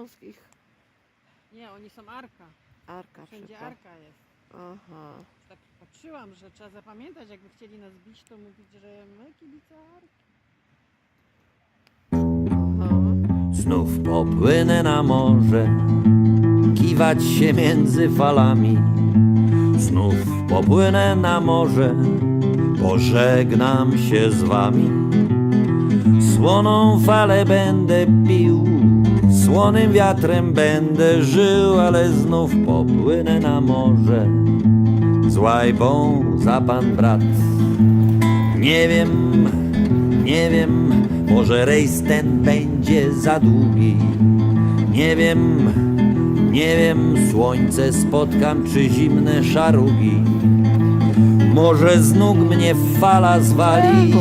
śląskich. Nie, oni są Arka. Arka Wszędzie. Arka jest. Aha. Tak patrzyłam, że trzeba zapamiętać, jakby chcieli nas bić, to mówić, że my kibice Arki. Aha. Znów popłynę na morze, kiwać się między falami. Znów popłynę na morze, pożegnam się z wami. Słoną falę będę pił, słonym wiatrem będę żył, ale znów popłynę na morze. Z łajbą za pan brat. Nie wiem, nie wiem, może rejs ten będzie za długi. Nie wiem, nie wiem, słońce spotkam czy zimne szarugi. Może z nóg mnie fala zwali,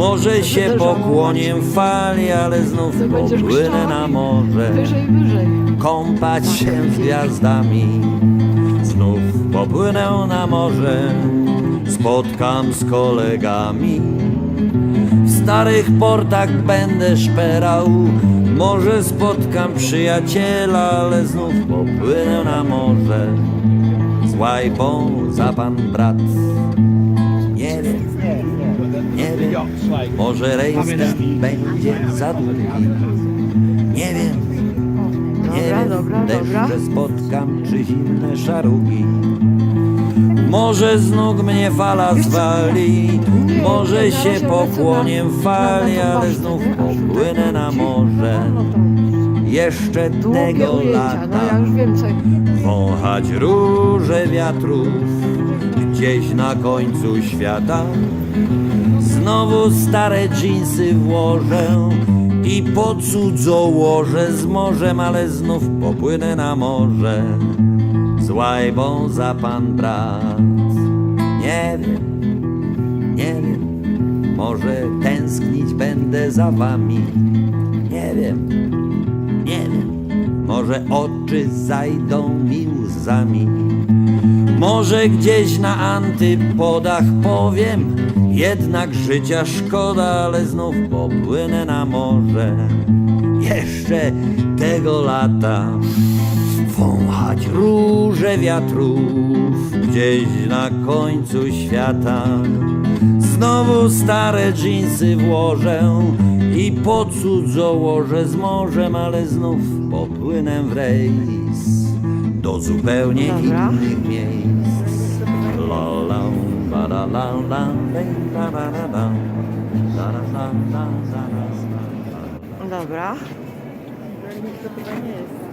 może się pokłonię fali, ale znów popłynę na morze Wyżej, wyżej. kąpać się z gwiazdami. Znów popłynę na morze, spotkam z kolegami. W starych portach będę szperał, może spotkam przyjaciela, ale znów popłynę na morze. Z łajbą za pan brat. Może rejs będzie za długi. Nie wiem, nie Dobra, wiem, dobra, dobra. deszcze spotkam czy zimne szarugi. Może z nóg mnie fala zwali, może się na- fali, ale znów popłynę na morze. Jeszcze tego lata wąchać róże wiatrów gdzieś na końcu świata. Znowu stare dżinsy włożę i po cudzołożę z morzem, ale znów popłynę na morze z łajbą za pan brat. Nie wiem, nie wiem, może tęsknić będę za wami. Nie wiem, nie wiem, może oczy zajdą mi łzami. Może gdzieś na antypodach powiem, jednak życia szkoda, ale znów popłynę na morze. Jeszcze tego lata wąchać róże wiatrów gdzieś na końcu świata. Znowu stare dżinsy włożę i po cudzołożę z morzem, ale znów popłynę w rejs do zupełnie Dobra. innych miejsc. La, la, ba, la, la, la, la, ba, la, la. La, la, la, la, la, la, la, la. Dobra. To chyba nie jest.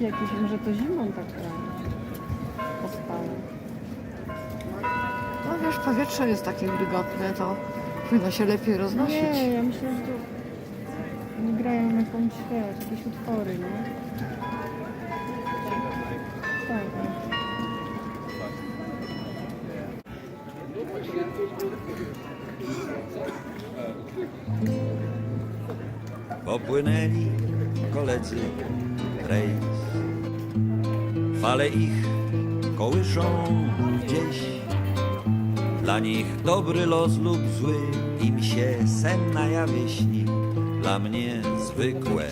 Nie taki jakiś, może to zimą tak pospałem. No wiesz, powietrze jest takie wilgotne, to powinno się lepiej roznosić. Nie, ja myślę, że to oni grają jakąś, wiesz, jakieś utwory, nie? Tak. Popłynęli koledzy rejs. Fale ich kołyszą gdzieś. Dla nich dobry los lub zły, im się sen na jawie śni. Dla mnie zwykłe,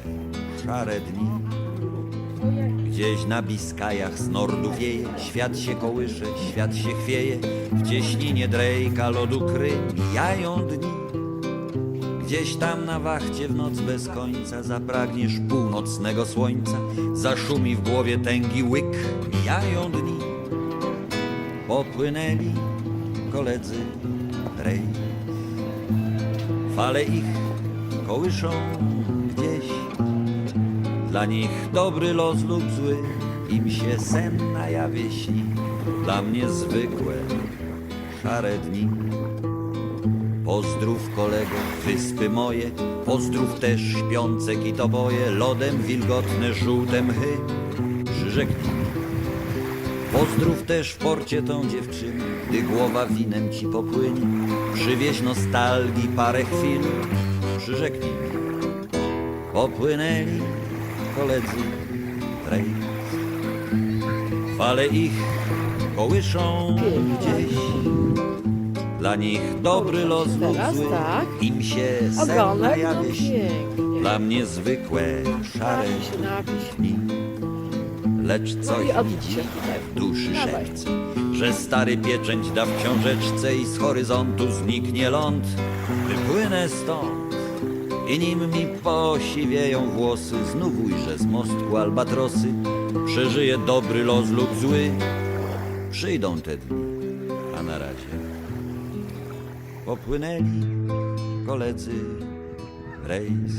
szare dni. Gdzieś na Biskajach z nordu wieje, świat się kołysze, świat się chwieje, w cieśninie drejka lodu kry mijają dni. Gdzieś tam na wachcie w noc bez końca zapragniesz północnego słońca, zaszumi w głowie tęgi łyk, mijają dni. Popłynęli koledzy rejs, fale ich kołyszą gdzieś. Dla nich dobry los lub zły, im się sen na jawie śni. Dla mnie zwykłe, szare dni. Pozdrów kolego, wyspy moje, pozdrów też śpiące kitoboje, lodem wilgotne żółte mchy, przyrzeknij. Pozdrów też w porcie tą dziewczynę, gdy głowa winem ci popłynie. Przywieź nostalgii parę chwil, przyrzeknij. Popłynęli koledzy rejs. Fale ich kołyszą gdzieś. Dla nich dobry los lub zły, tak. im się sen Ogonek, no jawie śni. pięknie. Dla mnie zwykłe, szare dni. Lecz No coś i tutaj. w duszy Dawaj. szepce, że stary pieczęć da w książeczce i z horyzontu zniknie ląd. Wypłynę stąd i nim mi posiwieją włosy, znów ujrzę z mostku albatrosy. Przeżyję dobry los lub zły, przyjdą te dni, a na razie popłynęli koledzy rejs.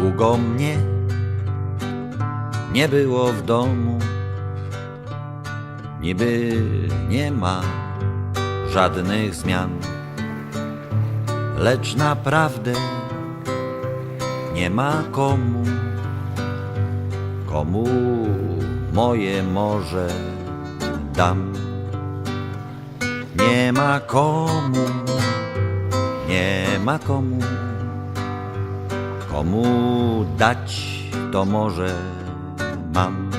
Długo mnie nie było w domu, niby nie ma żadnych zmian, lecz naprawdę nie ma komu, komu moje morze dam. Nie ma komu, nie ma komu komu dać to może mam.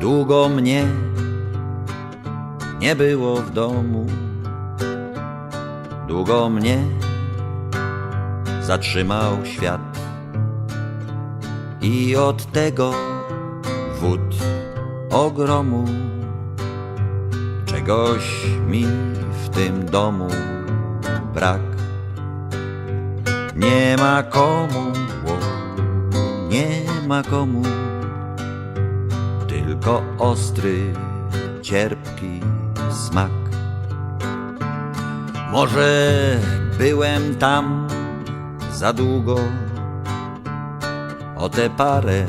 Długo mnie nie było w domu, długo mnie zatrzymał świat. I od tego wód ogromu czegoś mi w tym domu brak. Nie ma komu, o, nie ma komu, tylko ostry, cierpki smak. Może byłem tam za długo, o te parę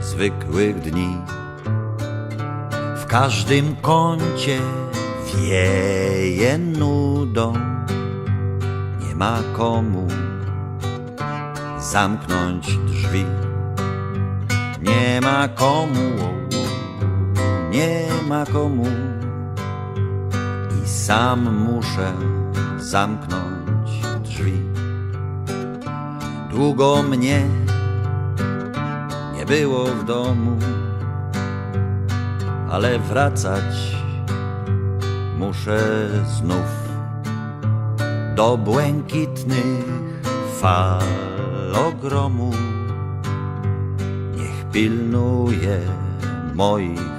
zwykłych dni. W każdym kącie wieje nudą ma komu zamknąć drzwi. Nie ma komu, nie ma komu i sam muszę zamknąć drzwi. Długo mnie nie było w domu, ale wracać muszę znów do błękitnych fal ogromu. Niech pilnuje moich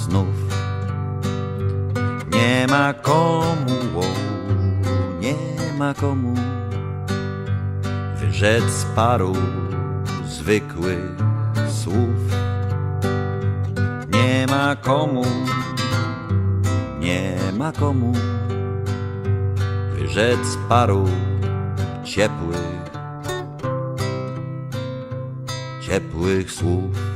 snów. Nie ma komu, o, nie ma komu wyrzec paru zwykłych słów. Nie ma komu, nie ma komu wyrzec paru ciepłych, ciepłych słów.